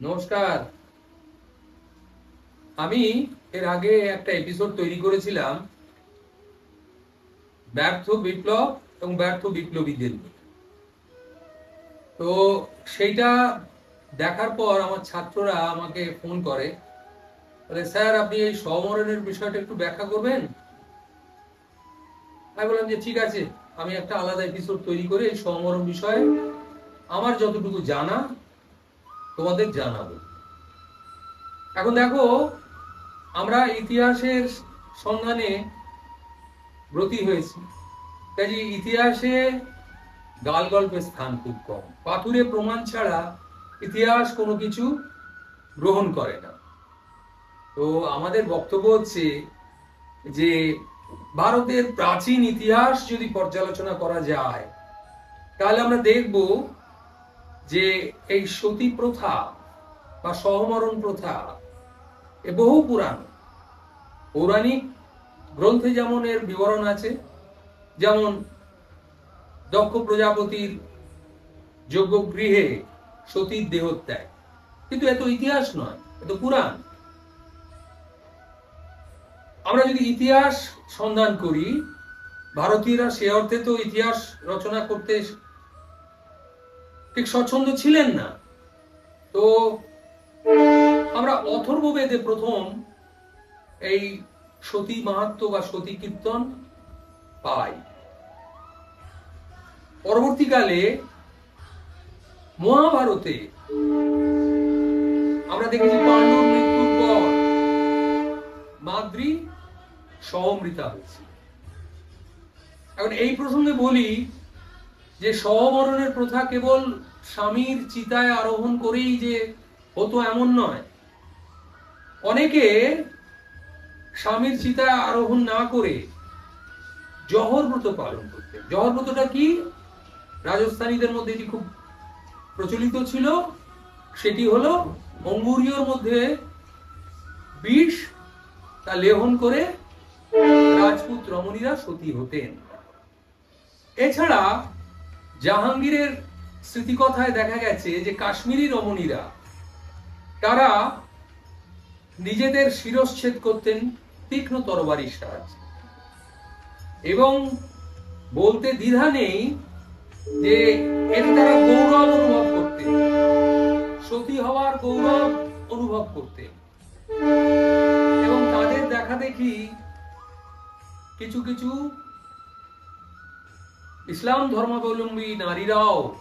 নমস্কার। আমি এর আগে একটা এপিসোড তৈরি করেছিলাম ব্যর্থ বিপ্লব এবং ব্যর্থ বিপ্লবীদের নিয়ে। তো সেইটা দেখার পর আমার ছাত্ররা আমাকে ফোন করে, বলে, স্যার, আপনি এই সমরণের বিষয়টা একটু ব্যাখ্যা করবেন? আমি বললাম যে, ঠিক আছে, আমি একটা আলাদা এপিসোড তৈরি করে এই সমরণ বিষয়ে। আমার যতটুকু জানা তোমাদের জানাব। এখন দেখো, আমরা ইতিহাসের সন্ধানে ব্রতী হয়েছি। কাজে ইতিহাসে গাল গল্পের স্থান খুব কম। পাথুরে প্রমাণ ছাড়া ইতিহাস কোনো কিছু গ্রহণ করে না। তো আমাদের বক্তব্য হচ্ছে যে, ভারতের প্রাচীন ইতিহাস যদি পর্যালোচনা করা যায়, তাহলে আমরা দেখব যে এই সতী প্রথা বা সহমরণ প্রথা এ বহু পুরাণ। পৌরাণিক গ্রন্থে যেমন এর বিবরণ আছে, যেমন দক্ষ প্রজাপতির যজ্ঞগৃহে সতীর দেহত্যাগ। কিন্তু এত ইতিহাস নয় এত পুরাণ। আমরা যদি ইতিহাস সন্ধান করি, ভারতীয়রা সে অর্থে তো ইতিহাস রচনা করতে ঠিক স্বচ্ছন্দ ছিলেন না। তো আমরা অথর্ব বেদে প্রথম এই সতী মাহাত্ম বা সতী কীর্তন পাই। পরবর্তীকালে মহাভারতে আমরা দেখেছি পাণ্ডুর মৃত্যুর পর মাদ্রি সহমৃতা হয়েছে। এখন এই প্রসঙ্গে বলি যে সহমরণের প্রথা কেবল স্বামীর চিতায় আরোহণ করেই যে হতো এমন নয়। অনেকে স্বামীর চিতায় আরোহণ না করে জহর ব্রত পালন করতে জহর ব্রতটা কি? রাজস্থানীদের মধ্যে এটি খুব প্রচলিত ছিল। সেটি হলো অঙ্গুরীয়র মধ্যে বিষ, তা লেহন করে রাজপুত রমণীরা সতী হতেন। এছাড়া জাহাঙ্গীরের স্মৃতিকথায় দেখা গেছে যে কাশ্মীরি রমণীরা, তারা নিজেদের শিরচ্ছেদ করতেন তীক্ষ্ণ তরবারির সাহায্যে এবং বলতে দ্বিধা নেই যে এতে তারা গৌরব অনুভব করতেন, সতী হওয়ার গৌরব অনুভব করতেন। এবং তাদের দেখা দেখি কিছু কিছু ইসলাম ধর্মাবলম্বী নারীরাও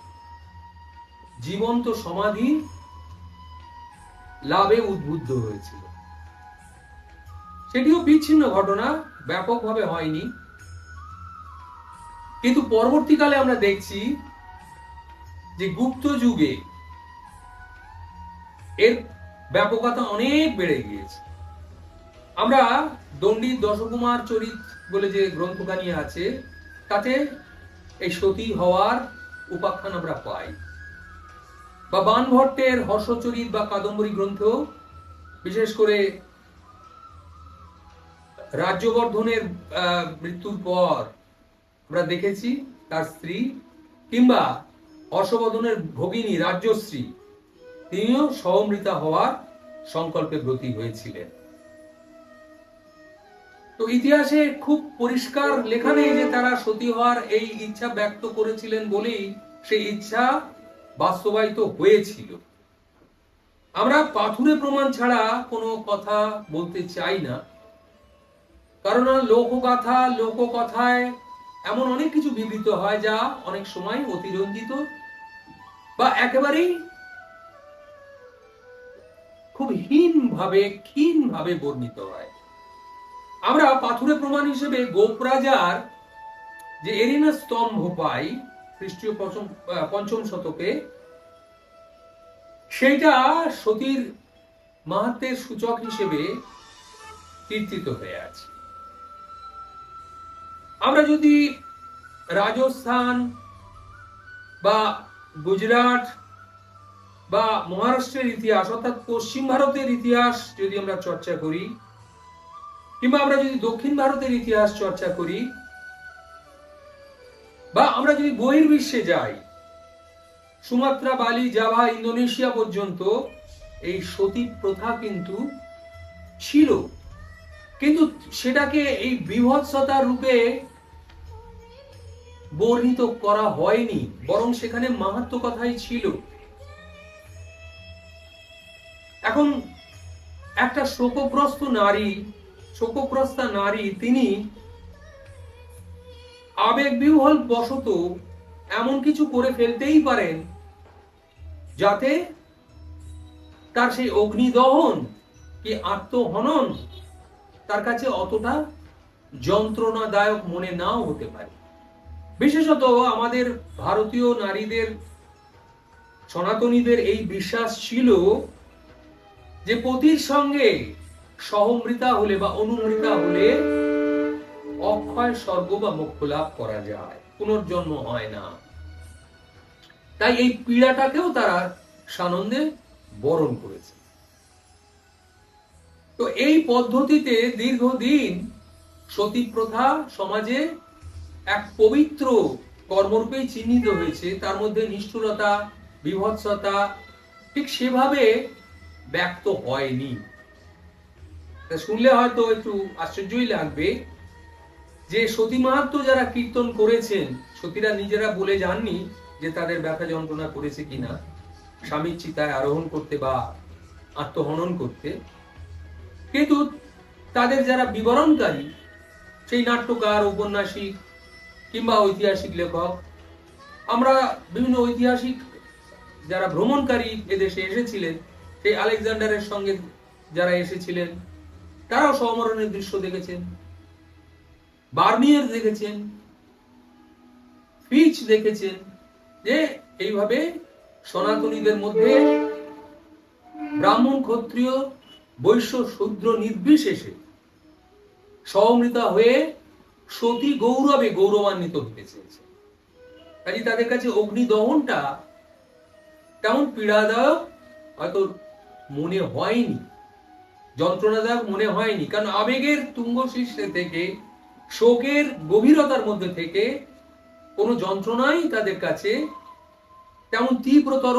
জীবন্ত সমাধি লাভে উদ্বুদ্ধ হয়েছিল। সেটিও বিচ্ছিন্ন ঘটনা, ব্যাপকভাবে হয়নি। কিন্তু পরবর্তীকালে আমরা দেখছি যে গুপ্ত যুগে এর ব্যাপকতা অনেক বেড়ে গিয়েছে। আমরা দণ্ডিত দশকুমার চরিত বলে যে গ্রন্থখানি আছে, তাতে এই সতী হওয়ার উপাখ্যান আমরা পাই। বা বানভট্টের হর্ষচরিত বা কাদম্বরী গ্রন্থ, বিশেষ করে রাজ্যবর্ধনের মৃত্যুর পর আমরা দেখেছি তার স্ত্রী কিংবা হর্ষবর্ধনের ভগিনী, রাজ্যশ্রী, তিনিও সহমৃতা হওয়ার সংকল্পে ব্রতী হয়েছিলেন। তো ইতিহাসে খুব পরিষ্কার লেখা নেই যে তারা সতী হওয়ার এই ইচ্ছা ব্যক্ত করেছিলেন বলেই সেই ইচ্ছা বাস্তবায়িত হয়েছিল। আমরা পাথুরে প্রমাণ ছাড়া কোনো কথা বলতে চাই না। কারণ লোকগাথা, লোককথায় এমন অনেক কিছু বিবৃত হয় যা অনেক সময় অতিরঞ্জিত বা একেবারেই খুব হীন ভাবে ক্ষীণ ভাবে বর্ণিত হয়। আমরা পাথুরে প্রমাণ হিসেবে গোপরাজার যে এরিনা স্তম্ভ পাই, খ্রিস্টীয় পঞ্চম পঞ্চম শতকে, সেইটা সতীর মাহাত্মের সূচক হিসেবে কীর্তিত হয়ে আছে। আমরা যদি রাজস্থান বা গুজরাট বা মহারাষ্ট্রের ইতিহাস অর্থাৎ পশ্চিম ভারতের ইতিহাস যদি আমরা চর্চা করি কিংবা আমরা যদি দক্ষিণ ভারতের ইতিহাস চর্চা করি, বা আমরা যদি বহির্বিশ্বে যাই, সুমাত্রা, বালি, জাভা, ইন্দোনেশিয়া পর্যন্ত এই সতী প্রথা কিন্তু ছিল। কিন্তু সেটাকে এই বিভৎসতা রূপে বর্ণিত করা হয়নি, বরং সেখানে মাহাত্ম কথাই ছিল। এখন একটা শোকগ্রস্ত নারী শোকগ্রস্তা নারী, তিনি আবেগ বিহ্বল বশত এমন কিছু করে ফেলতেই পারেন যাতে তার সেই অগ্নিদহন কি আত্মহনন তার কাছে অতটা যন্ত্রণাদায়ক মনে নাও হতে পারে। বিশেষত আমাদের ভারতীয় নারীদের, সনাতনীদের এই বিশ্বাস ছিল যে পতির সঙ্গে সহমৃতা হলে বা অনুমৃতা হলে অক্ষয় স্বর্গ বা মোক্ষ লাভ করা যায়, পুনর্জন্ম হয় না। তাই এই পীড়াটাকেও তারা সানন্দে বরণ করেছে। তো এই পদ্ধতিতে দীর্ঘদিন সতী প্রথা সমাজে এক পবিত্র কর্মরূপেই চিহ্নিত হয়েছে। তার মধ্যে নিষ্ঠুরতা, বিভৎসতা ঠিক সেভাবে ব্যক্ত হয়নি। শুনলে হয়তো একটু আশ্চর্যই লাগবে যে সতী মাহাত্ম যারা কীর্তন করেছেন, সতীরা নিজেরা বলে যাননি যে তাদের ব্যথা যন্ত্রণা করেছে কিনা। স্বামীর চিতায় আরোহণ করতে বা আত্মহনন করতে। কিন্তু তাদের যারা বিবরণকারী, সেই নাট্যকার ঔপন্যাসিক কিংবা ঐতিহাসিক লেখক, আমরা বিভিন্ন ঐতিহাসিক যারা ভ্রমণকারী এদেশে এসেছিলেন, সেই আলেকজান্ডারের সঙ্গে যারা এসেছিলেন তারাও সমরণের দৃশ্য দেখেছেন। বার্নিয়ার দেখেছেন। ফিচ দেখেছেন যে এইভাবে সনাতনীদের মধ্যে ব্রাহ্মণ, ক্ষত্রিয়, বৈশ্য, শূদ্র, নির্বিশেষে সমৃতা হয়ে সতী গৌরবে গৌরবান্বিত হতে চেয়েছে। কাজে তাদের কাছে অগ্নি দহনটা তেমন পীড়াদায়ক হয়তো মনে হয়নি। যন্ত্রণাদায়ক মনে হয়নি। কারণ আবেগের তুঙ্গ শীর্ষে থেকে, শোকের গভীরতার মধ্যে থেকে কোনো যন্ত্রণাই তাদের কাছে তেমন তীব্রতর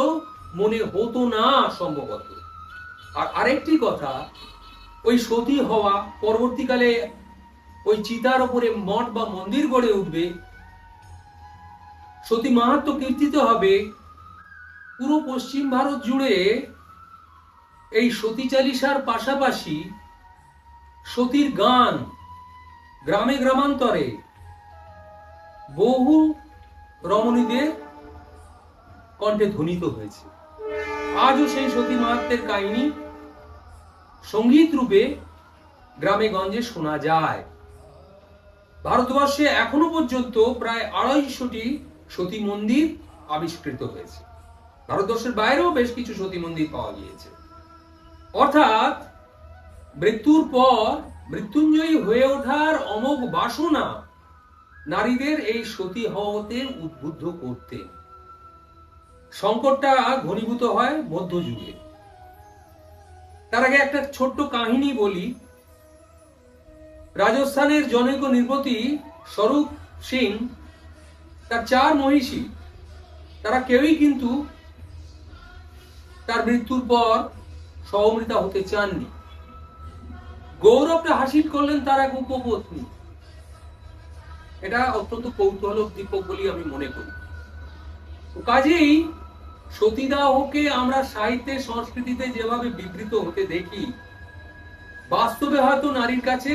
মনে হতো না সম্ভবত। আর আরেকটি কথা, ওই সতী হওয়া পরবর্তীকালে ওই চিতার ওপরে মঠ বা মন্দির গড়ে উঠবে। সতী মাহাত্ম কীর্তিত হবে। পুরো পশ্চিম ভারত জুড়ে এই সতী চালিসার পাশাপাশি সতীর গান গ্রামে গ্রামান্তরে বহু রমণীদের কণ্ঠে ধ্বনিত হয়েছে। আজও সেই সতী মাহাত্মের কাহিনী সংগীত রূপে গ্রামে গঞ্জে শোনা যায়। ভারতবর্ষে এখনও পর্যন্ত প্রায় আড়াইশোটি সতী মন্দির আবিষ্কৃত হয়েছে। ভারতবর্ষের বাইরেও বেশ কিছু সতী মন্দির পাওয়া গিয়েছে। অর্থাৎ মৃত্যুর পর মৃত্যুঞ্জয়ী হয়ে ওঠার অমোঘ বাসনা নারীদের এই সতী হওয়াতে উদ্বুদ্ধ করতে। সংকটটা ঘনীভূত হয় মধ্যযুগে। তার আগে একটা ছোট্ট কাহিনী বলি। রাজস্থানের জনৈক নির্পতি স্বরূপ সিং, তার চার মহিষী, তারা কেউই কিন্তু তার মৃত্যুর পর সহমৃতা হতে চাননি। গৌরবটা হাসিল করলেন তার এক উপপত্নী। এটা অত্যন্ত কৌতূহল দীপক বলি আমি মনে করি। কাজেই সতীদাহকে আমরা সাহিত্যের সংস্কৃতিতে যেভাবে বিবৃত হতে দেখি, বাস্তবে হয়তো নারীর কাছে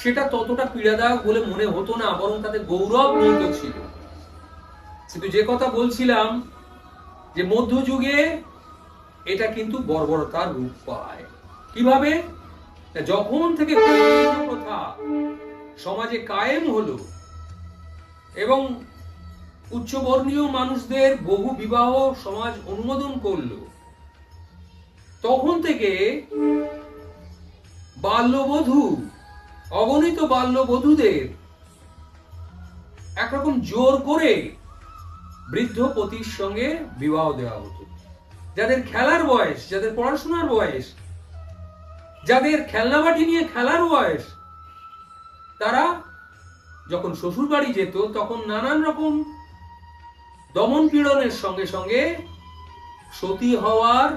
সেটা ততটা পীড়াদায়ক বলে মনে হতো না, বরং তাতে গৌরব নিহিত ছিল। কিন্তু যে কথা বলছিলাম যে মধ্যযুগে এটা কিন্তু বর্বরতার রূপ পায়। কীভাবে? যখন থেকে প্রথা, সমাজে কায়েম হলো এবং উচ্চবর্ণীয় মানুষদের বহু বিবাহ সমাজ অনুমোদন করল, তখন থেকে বাল্যবধূ, অগণিত বাল্যবধূদের একরকম জোর করে বৃদ্ধ পতির সঙ্গে বিবাহ দেওয়া হতো। যাদের খেলার বয়স, যাদের পড়াশোনার বয়স, যাদের খেলনাবাটি নিয়ে খেলার বয়স, তারা যখন শ্বশুর বাড়ি যেত, তখন নানান রকম দমন পীড়নের সঙ্গে সঙ্গে সতী হওয়ার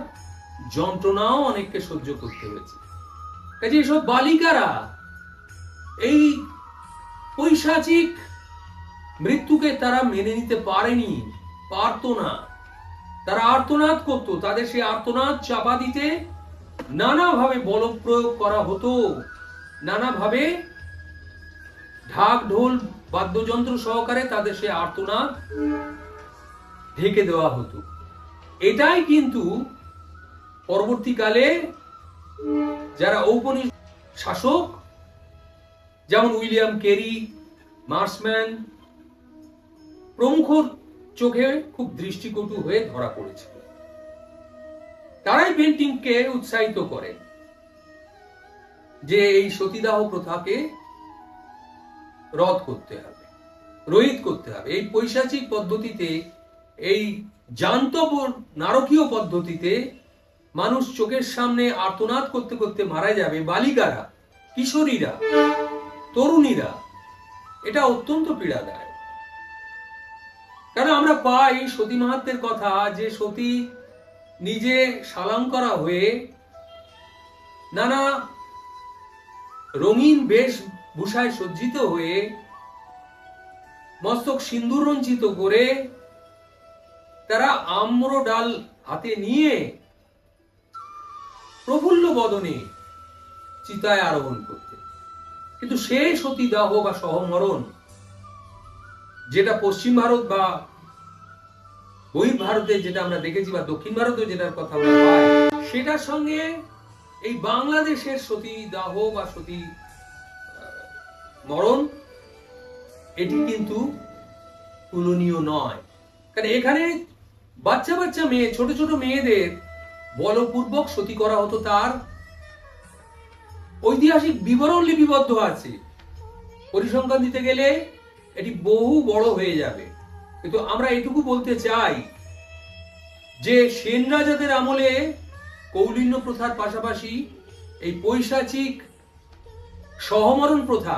যন্ত্রণাও অনেককে সহ্য করতে হয়েছে। কাজে এসব বালিকারা এই পৈশাচিক মৃত্যুকে তারা মেনে নিতে পারেনি, পারতো না। তারা আর্তনাদ করতো। তাদের সেই আর্তনাদ চাপা দিতে নানাভাবে বল প্রয়োগ করা হতো। নানাভাবে ঢাক ঢোল বাদ্যযন্ত্র সহকারে তাদের সেই আর্তনাদ ঢেকে দেওয়া হতো। এটাই কিন্তু পরবর্তীকালে যারা ঔপনিক শাসক, যেমন উইলিয়াম কেরি, মার্সম্যান প্রমুখ চোখে খুব দৃষ্টিকটু হয়ে ধরা পড়েছিল। তারাই পেন্টিংকে উৎসাহিত করে যে এই সতীদাহ প্রথাকে রদ করতে হবে, রহিত করতে হবে। এই পৈশাচিক পদ্ধতিতে, এই জান্তব নারকীয় পদ্ধতিতে মানুষ চোখের সামনে আর্তনাদ করতে করতে মারা যাবে। বালিকারা, কিশোরীরা, তরুণীরা, এটা অত্যন্ত পীড়াদায় কারণ আমরা পাই সতী মাহাত্মের কথা যে সতী নিজে সালাম করা হয়ে নানা রঙিন বেশ ভূষায় সজ্জিত হয়ে মস্তক সিন্দুর রঞ্জিত করে তারা আম্র ডাল হাতে নিয়ে প্রফুল্ল বদনে চিতায় আরোহণ করতে কিন্তু সে সতীদাহ বা সহমরণ যেটা পশ্চিম ভারত বা বহির ভারতে যেটা আমরা দেখেছি বা দক্ষিণ ভারতে যেটার কথা আমরা পাই, সেটার সঙ্গে এই বাংলাদেশের সতী দাহ বা সতী মরণ, এটি কিন্তু তুলনীয় নয়। কারণ এখানে বাচ্চা বাচ্চা মেয়ে, ছোট ছোট মেয়েদের বলপূর্বক সতী করা হতো তার ঐতিহাসিক বিবরণ লিপিবদ্ধ আছে। পরিসংখ্যান দিতে গেলে এটি বহু বড় হয়ে যাবে। কিন্তু আমরা এটুকু বলতে চাই যে সেন রাজাদের আমলে কৌলিন্য প্রথার পাশাপাশি এই পৈশাচিক সহমরণ প্রথা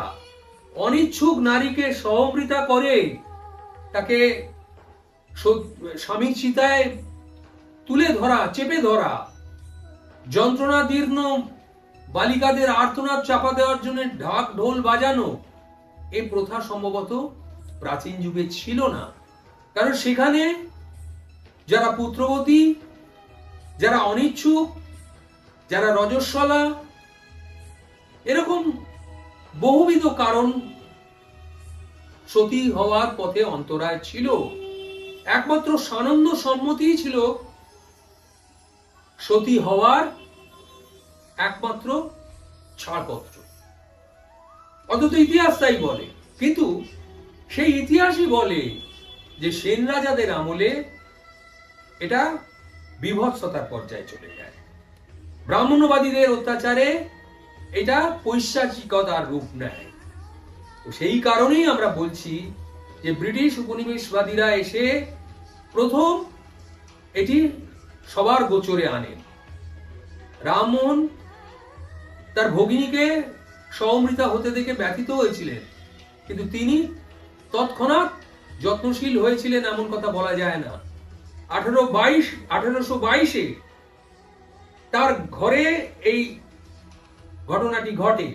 অনিচ্ছুক নারীকে সহমৃতা করে তাকে স্বামী চিতায় তুলে ধরা, চেপে ধরা যন্ত্রণা দীর্ণ বালিকাদের আর্তনাদ চাপা দেওয়ার জন্য ঢাক ঢোল বাজানো এই প্রথা সম্ভবত প্রাচীন যুগে ছিল না। কারণ সেখানে যারা পুত্রবতী, যারা অনিচ্ছুক, যারা রজস্বলা, এরকম বহুবিধ কারণ সতী হওয়ার পথে অন্তরায় ছিল। একমাত্র সানন্দ সম্মতিই ছিল সতী হওয়ার একমাত্র ছাড়পত্র। অন্তত ইতিহাস তাই বলে। কিন্তু সেই ইতিহাসই বলে যে সেন রাজাদের আমলে এটা বিভৎসতার পর্যায়ে চলে যায়। ব্রাহ্মণবাদীদের অত্যাচারে এটা পৈশাচিকতার রূপ নেয়। সেই কারণেই আমরা বলছি যে ব্রিটিশ উপনিবেশবাদীরা এসে প্রথম এটি সবার গোচরে আনেন। রামমোহন তার ভগিনীকে সৌমৃতা হতে দেখে ব্যথিত হয়েছিলেন। কিন্তু তিনি তৎক্ষণাৎ যত্নশীল হয়েছিলেন এমন কথা বলা যায় না। আঠারো বাইশ, আঠারোশো বাইশে তার ঘরে এই ঘটনাটি ঘটে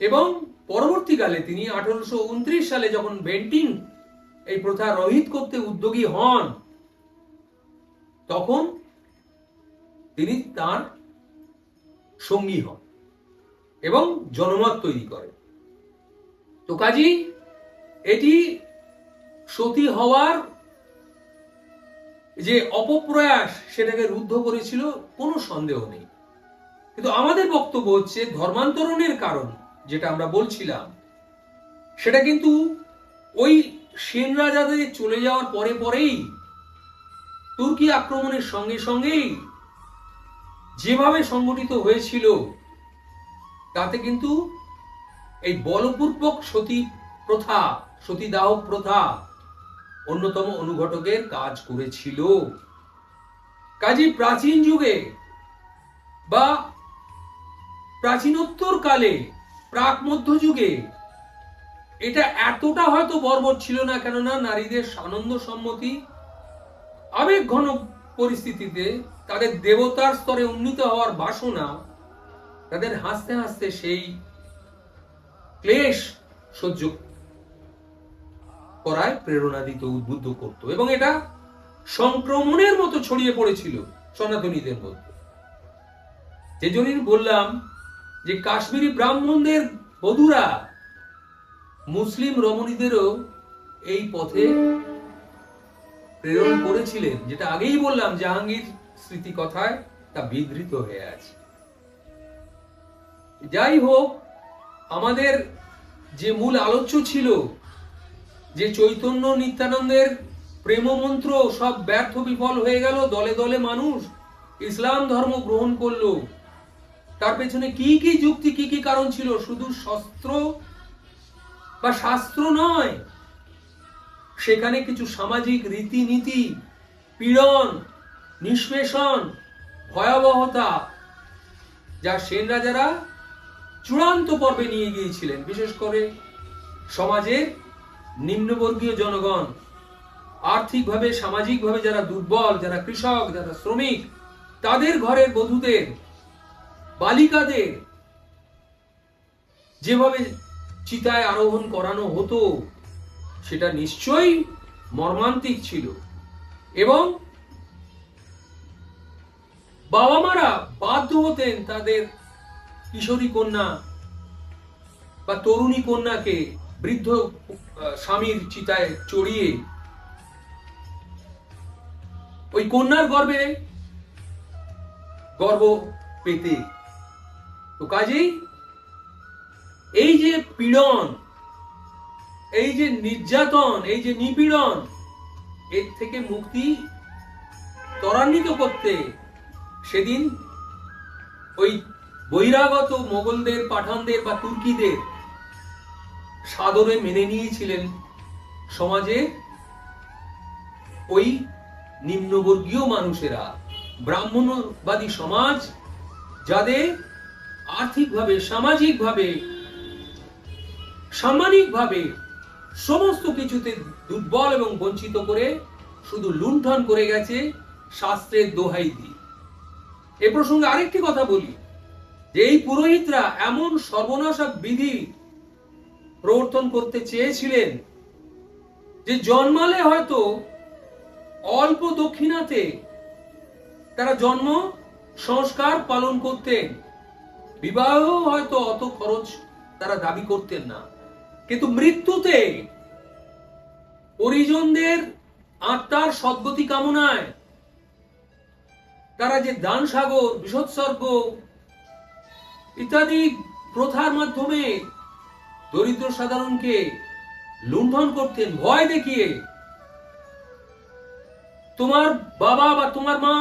এবং পরবর্তীকালে তিনি আঠারোশো উনত্রিশ সালে যখন বেন্টিং এই প্রথা রহিত করতে উদ্যোগী হন, তখন তিনি তার সঙ্গী হন। এবং জনমত তৈরি করে। তো কাজী, এটি সতী হওয়ার যে অপপ্রয়াস সেটাকে রুদ্ধ করেছিল কোনো সন্দেহ নেই। কিন্তু আমাদের বক্তব্য হচ্ছে ধর্মান্তরণের কারণ, যেটা আমরা বলছিলাম। সেটা কিন্তু ওই সেন রাজাদের চলে যাওয়ার পরে পরেই তুর্কি আক্রমণের সঙ্গে সঙ্গেই যেভাবে সংগঠিত হয়েছিল তাতে কিন্তু এই বলপূর্বক সতী প্রথা, সতীদাহ প্রথা অন্যতম অনুঘটকের কাজ করেছিল। কাজী প্রাচীন যুগে বা প্রাচীনোত্তর কালে, প্রাক মধ্যযুগে এটা এতটা হয়তো বর্বর ছিল না, কেননা নারীদের সানন্দ সম্মতি আবেগ ঘন পরিস্থিতিতে তাদের দেবতার স্তরে উন্নীত হওয়ার বাসনা তাদের হাসতে হাসতে সেই ক্লেশ সহ্য করায় প্রেরণা দিতে উদ্বুদ্ধ করত এবং এটা সংক্রমণের মতো ছড়িয়ে পড়েছিল সনাতনীদের মধ্যে। যে জন্যই বললাম যে কাশ্মীরি ব্রাহ্মণদের বধুরা মুসলিম রমণীদেরও এই পথে প্রেরণ করেছিলেন, যেটা আগেই বললাম জাহাঙ্গীর স্মৃতি কথায় তা বিধৃত হয়ে আছে। যাই হোক, আমাদের যে মূল আলোচ্য ছিল, যে চৈতন্য নিত্যানন্দের প্রেমমন্ত্র সব ব্যর্থ বিফল হয়ে গেল, দলে দলে মানুষ ইসলাম ধর্ম গ্রহণ করল। তার পেছনে কি কি যুক্তি, কি কি কারণ ছিল? শুধু শস্ত্র বা শাস্ত্র নয়, সেখানে কিছু সামাজিক রীতিনীতি, পীড়ন, নিষ্পেষণ, ভয়াবহতা, যা সেন রাজারা চূড়ান্ত পর্বে নিয়ে গিয়েছিলেন। বিশেষ করে সমাজে নিম্নবর্গীয় জনগণ, আর্থিকভাবে, সামাজিকভাবে যারা দুর্বল, যারা কৃষক, যারা শ্রমিক, তাদের ঘরের বধূদের, বালিকাদের যেভাবে চিতায় আরোহণ করানো হতো, সেটা নিশ্চয়ই মর্মান্তিক ছিল। এবং বাবা মারা বাধ্য হতেন তাদের কিশোরী কন্যা বা তরুণী কন্যাকে বৃদ্ধ স্বামীর চিতায় চড়িয়ে ওই কন্যার গর্ভে গর্ভ পেতে। তো কাজেই এই যে পীড়ন, এই যে নির্যাতন, এই যে নিপীড়ন, এর থেকে মুক্তি ত্বরান্বিত করতে সেদিন ওই বহিরাগত মোগলদের, পাঠানদের বা তুর্কিদের সাদরে মেনে নিয়েছিলেন সমাজে ওই নিম্নবর্গীয় মানুষেরা। ব্রাহ্মণবাদী সমাজ যাদের আর্থিকভাবে, সামাজিকভাবে সামাজিকভাবে সমস্ত কিছুতে দুর্বল এবং বঞ্চিত করে শুধু লুণ্ঠন করে গেছে শাস্ত্রের দোহাই দিয়ে। এ প্রসঙ্গে আরেকটি কথা বলি। যে এই পুরোহিতরা এমন সর্বনাশা বিধি প্রবর্তন করতে চেয়েছিলেন যে জন্মালে হয়তো অল্প দক্ষিণাতে তারা জন্ম, সংস্কার পালন করতেন। বিবাহ হয়তো অত খরচ তারা দাবি করতেন না। কিন্তু মৃত্যুতে পরিজনদের আত্মার সদ্গতি কামনায় তারা যে দান সাগর বিষোৎসর্গ ইত্যাদি প্রথার মাধ্যমে দরিদ্র সাধারণকে লুণ্ঠন করতেন ভয় দেখিয়ে তোমার বাবা বা তোমার মা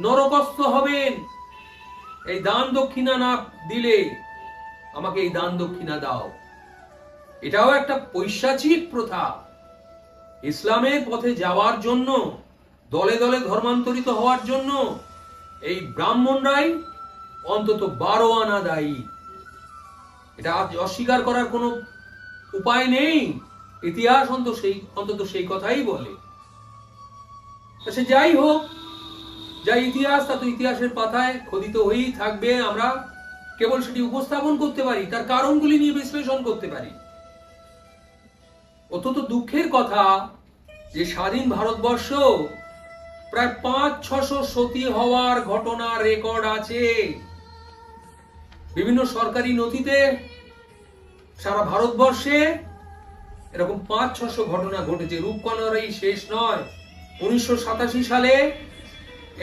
নরকস্থ হবেন। এই দান দক্ষিণা না দিলে আমাকে এই দান দক্ষিণা দাও। এটাও একটা পৈশাচিক প্রথা। ইসলামের পথে যাওয়ার জন্য, দলে দলে ধর্মান্তরিত হওয়ার জন্য এই ব্রাহ্মণরাই অন্তত বারো আনা দায়ী। এটা আজ অস্বীকার করার কোনো উপায় নেই। ইতিহাস অন্তত সেই অন্তত সেই কথাই বলে। সে যাই হোক যা ইতিহাস, তা তো ইতিহাসের পাতায় খোদিত হয়েই থাকবে। আমরা কেবল সেটি উপস্থাপন করতে পারি, তার কারণগুলি নিয়ে বিশ্লেষণ করতে পারি। অত্যন্ত দুঃখের কথা যে স্বাধীন ভারতবর্ষ প্রায় পাঁচ ছশো সতী হওয়ার ঘটনা রেকর্ড আছে। বিভিন্ন সরকারি নথিতে সারা ভারতবর্ষে এরকম পাঁচ, ছশো ঘটনা ঘটেছে। রূপকণার এই শেষ নয়। উনিশশো সালে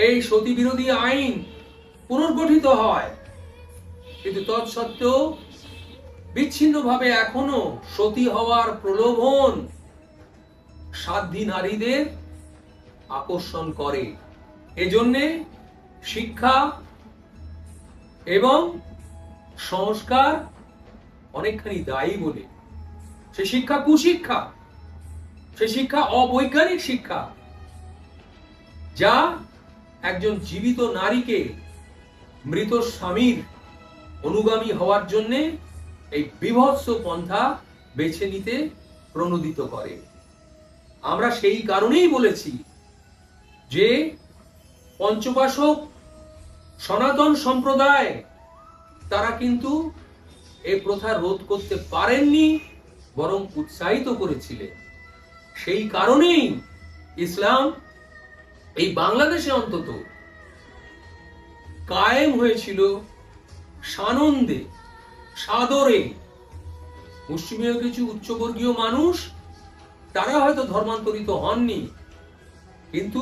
এই সতী বিরোধী আইন পুনর্গঠিত হয়। কিন্তু তৎসত্ত্বেও বিচ্ছিন্নভাবে এখনও সতী হওয়ার প্রলোভন সাধ্যী নারীদের আকর্ষণ করে। এজন্যে শিক্ষা এবং সংস্কার অনেকখানি দায়ী বলে। সে শিক্ষা কুশিক্ষা, সে শিক্ষা অবৈজ্ঞানিক শিক্ষা, যা একজন জীবিত নারীকে মৃত স্বামীর অনুগামী হওয়ার জন্য এই বিভৎস পন্থা বেছে নিতে প্রণোদিত করে। আমরা সেই কারণেই বলেছি যে পঞ্চপাশক সনাতন সম্প্রদায় তারা কিন্তু এই প্রথা রোধ করতে পারেননি, বরং উৎসাহিত করেছিলেন। সেই কারণেই ইসলাম এই বাংলাদেশে অন্তত কায়েম হয়েছিল সানন্দে, সাদরে। মুসলিমীয় কিছু উচ্চবর্গীয় মানুষ, তারা হয়তো ধর্মান্তরিত হননি, কিন্তু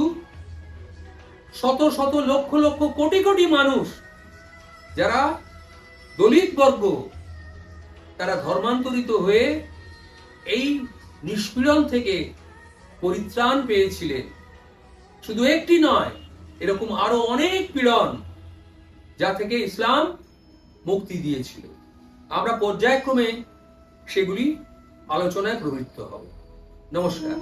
শত শত লক্ষ লক্ষ কোটি কোটি মানুষ, যারা দলিত বর্গ তারা ধর্মান্তরিত হয়ে এই নিষ্পীড়ন থেকে পরিত্রাণ পেয়েছিলেন। শুধু একটি নয়, এরকম আরও অনেক পীড়ন যা থেকে ইসলাম মুক্তি দিয়েছিল। আমরা পর্যায়ক্রমে সেগুলি আলোচনায় প্রবৃত্ত হব। নমস্কার।